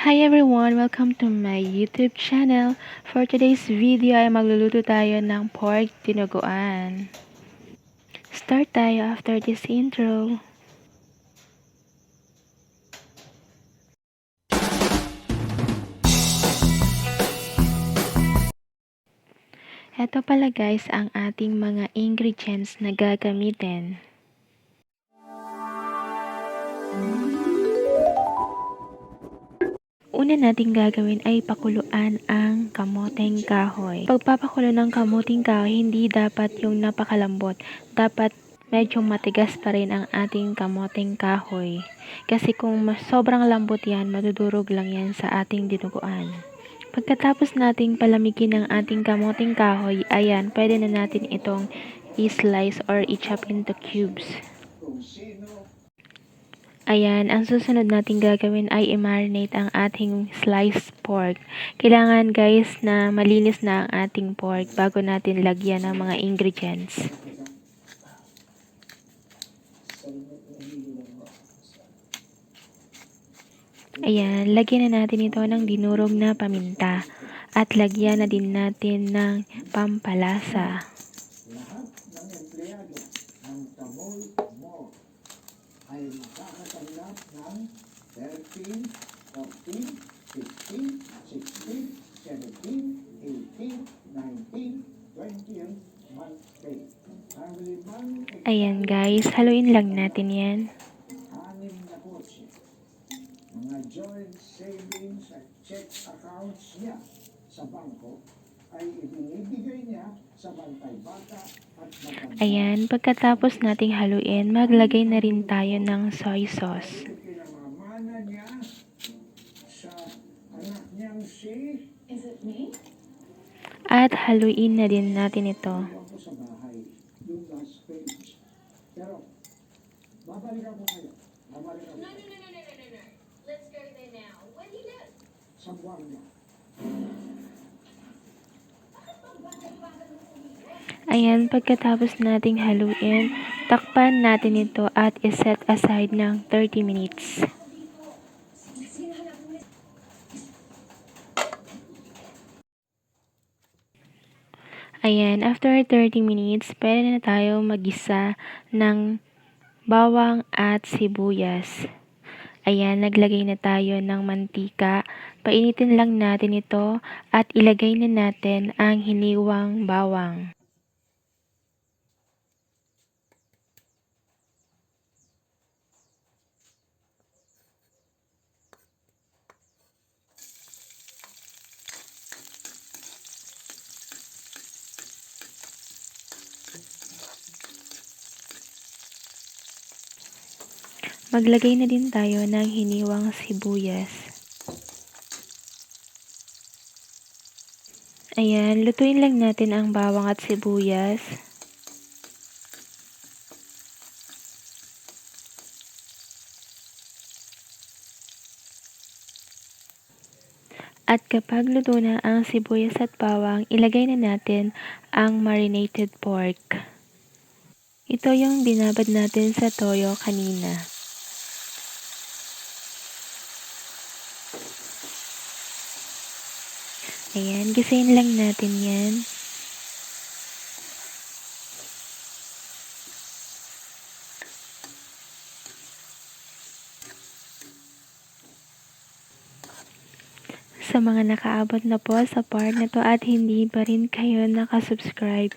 Hi everyone! Welcome to my YouTube channel. For today's video ay magluluto tayo ng pork tinuguan. Start tayo after this intro. Ito pala guys ang ating mga ingredients na gagamitin. Una nating gagawin ay pakuluan ang kamoteng kahoy. Pagpapakulo ng kamoteng kahoy, hindi dapat yung napakalambot. Dapat medyo matigas pa rin ang ating kamoteng kahoy. Kasi kung mas sobrang lambot yan, madudurog lang yan sa ating dinuguan. Pagkatapos nating palamigin ang ating kamoteng kahoy, ayan, pwede na natin itong i-slice or i-chop into cubes. Ayan, ang susunod nating gagawin ay i-marinate ang ating sliced pork. Kailangan guys na malinis na ang ating pork bago natin lagyan ng mga ingredients. Ayan, lagyan na natin ito ng dinurog na paminta. At lagyan na din natin ng pampalasa. lahat ng empleyado ng Tamol Mall ay makakatanggap ng 13, 14, 15, 16, 17, 18, 19, 20 month pay. Ang limang Ayan guys, haluin lang natin yan. anim na kotse, mga joint savings at check accounts niya sa bangko ay ibinibigay niya sa bantay bata at matanda. Ayan, pagkatapos nating haluin, maglagay na rin tayo ng soy sauce. What he does? Sa buwan niya. Ayan, pagkatapos nating haluin, takpan natin ito at iset aside ng 30 minutes. Ayan, after 30 minutes, pwede na tayo magisa ng bawang at sibuyas. Ayan, naglagay na tayo ng mantika. Painitin lang natin ito at ilagay na natin ang hiniwang bawang. Maglagay na din tayo ng hiniwang sibuyas. Ayan, lutuin lang natin ang bawang at sibuyas. At kapag luto na ang sibuyas at bawang, ilagay na natin ang marinated pork. Ito yung binabad natin sa toyo kanina. Ayan, gisayin lang natin yan. Sa mga nakaabot na po sa part na to at hindi pa rin kayo nakasubscribe,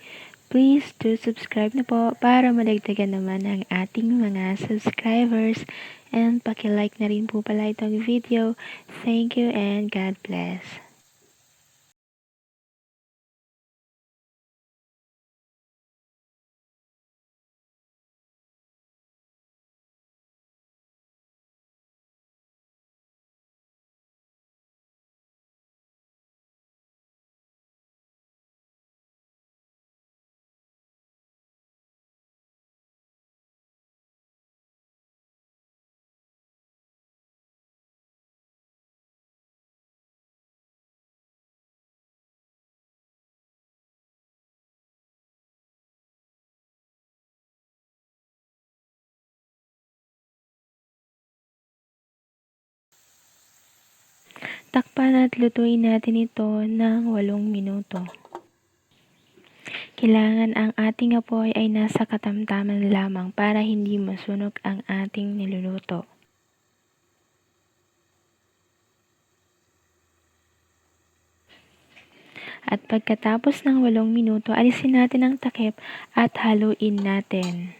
please do subscribe na po para madagdagan naman ang ating mga subscribers and pakilike na rin po pala itong video. Thank you and God bless. Takpan at lutuin natin ito ng 8 minuto. Kailangan ang ating apoy ay nasa katamtaman lamang para hindi masunog ang ating niluluto. At pagkatapos ng 8 minuto, alisin natin ang takip at haluin natin.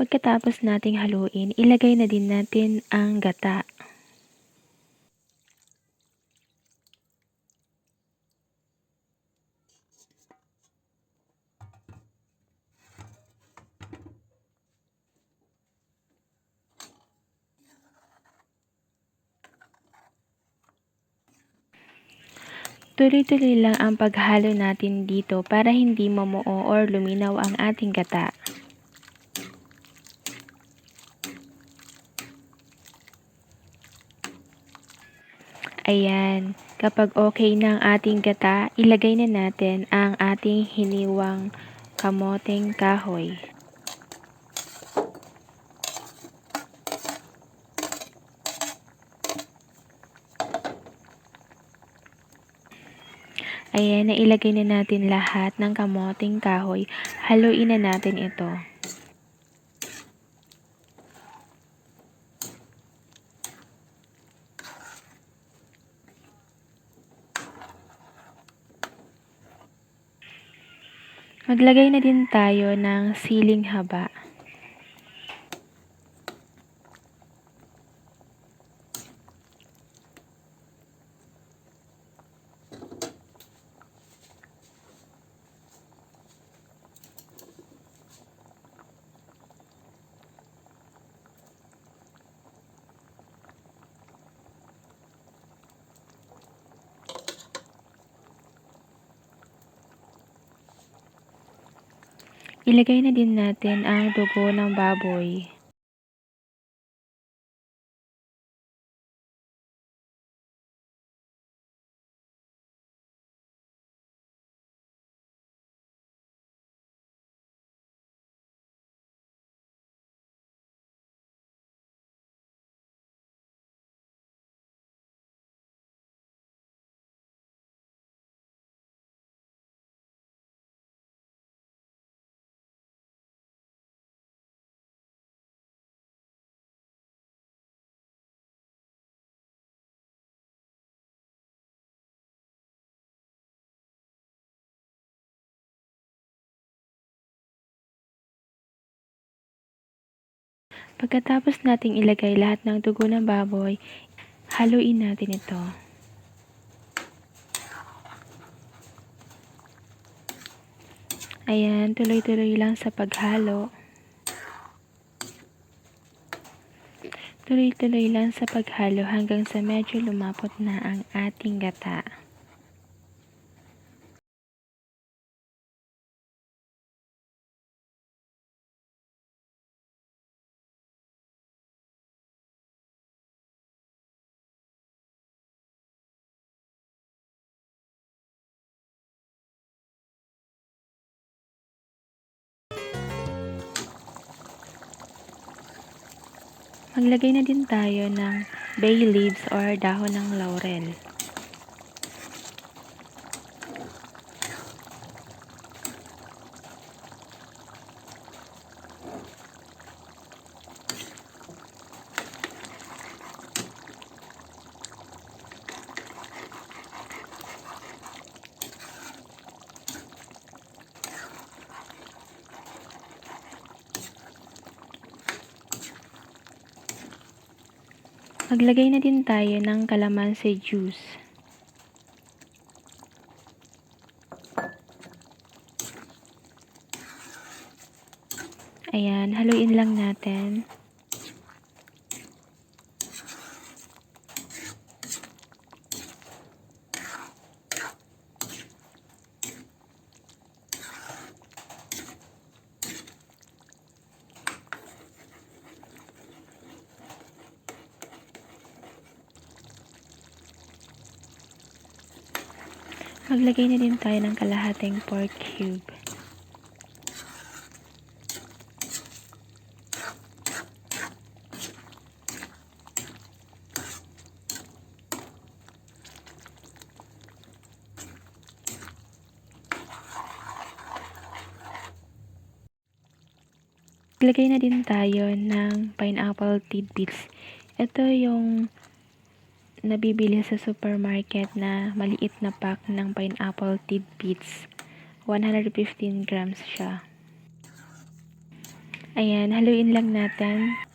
Pagkatapos nating haluin, ilagay na din natin ang gata. Tuloy-tuloy lang ang paghalo natin dito para hindi mamuo or luminaw ang ating gata. Ayan, kapag okay na ang ating gata, ilagay na natin ang ating hiniwang kamoteng kahoy. Ayan, nailagay na natin lahat ng kamoteng kahoy. Haluin na natin ito. Maglagay na din tayo ng siling haba. Ilagay na din natin ang dugo ng baboy. Pagkatapos nating ilagay lahat ng dugo ng baboy, haluin natin ito. Ayan, tuloy-tuloy lang sa paghalo. Tuloy-tuloy lang sa paghalo hanggang sa medyo lumapot na ang ating gata. Maglagay na din tayo ng bay leaves or dahon ng laurel. Maglagay na din tayo ng kalamansi juice. Ayan, haluin lang natin. Maglagay na din tayo ng kalahating pork cube. Maglagay na din tayo ng pineapple tidbits. Ito yung nabibili sa supermarket na maliit na pack ng pineapple tidbits. 115 grams siya. Ayan, haluin lang natin.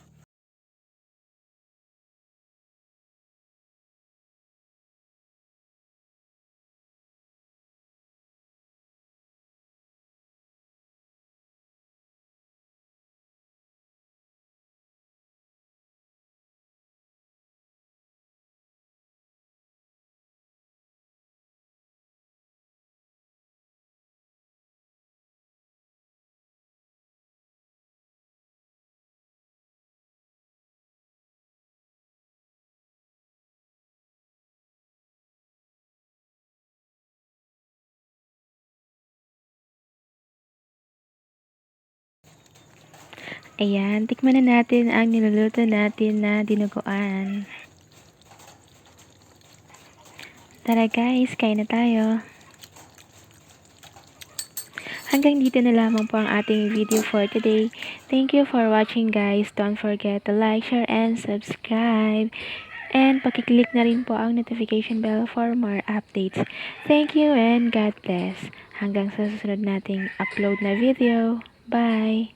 Ayan, tikman na natin ang niluluto natin na dinuguan. Tara guys, kain na tayo. Hanggang dito na lamang po ang ating video for today. Thank you for watching guys. Don't forget to like, share, and subscribe. And pakiclick na rin po ang notification bell for more updates. Thank you and God bless. Hanggang sa susunod nating upload na video. Bye!